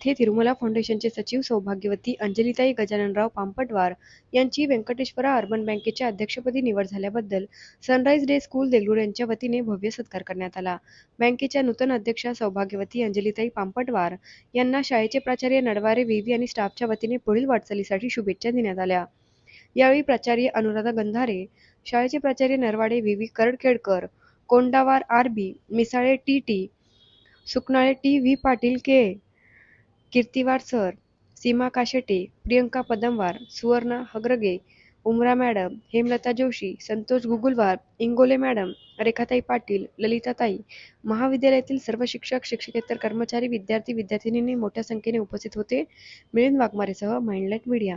तिरुमला फाउंडेशनचे सचिव सौभाग्यवती अंजलीताई गजाननराव पांपटवार यांची व्यंकटेश्वरा अर्बन बँकेच्या अध्यक्षपदी निवड झाल्याबद्दल सनराइज डे स्कूल देगलूर यांच्या वतीने भव्य सत्कार करण्यात आला. बँकेच्या नूतन अध्यक्षा सौभाग्यवती अंजलीताई पांपटवार यांना शाळेचे प्राचार्य नडवारे विवी आणि स्टाफच्या वतीने पुढील वाटचालीसाठी शुभेच्छा देण्यात आल्या. यावेळी प्राचार्य अनुराधा गंधारे, शाळेचे प्राचार्य Narwade V V Karadkhedkar Kondawar R B, Misale T T, Sukanale T V Patil K Kirtiwar sir, Seema Kashete, Priyanka Padamwar, Suvarna Hagarge, Umra madam, Hemlata Joshi, Santosh Gugulwar, Ingole madam, रेखाताई पाटील, ललिताताई, महाविद्यालयातील सर्व शिक्षक शिक्षकेतर कर्मचारी विद्यार्थी विद्यार्थिनींनी मोठ्या संख्येने उपस्थित होते. मिलिंद वाघमारेसह माइंडलाईट मीडिया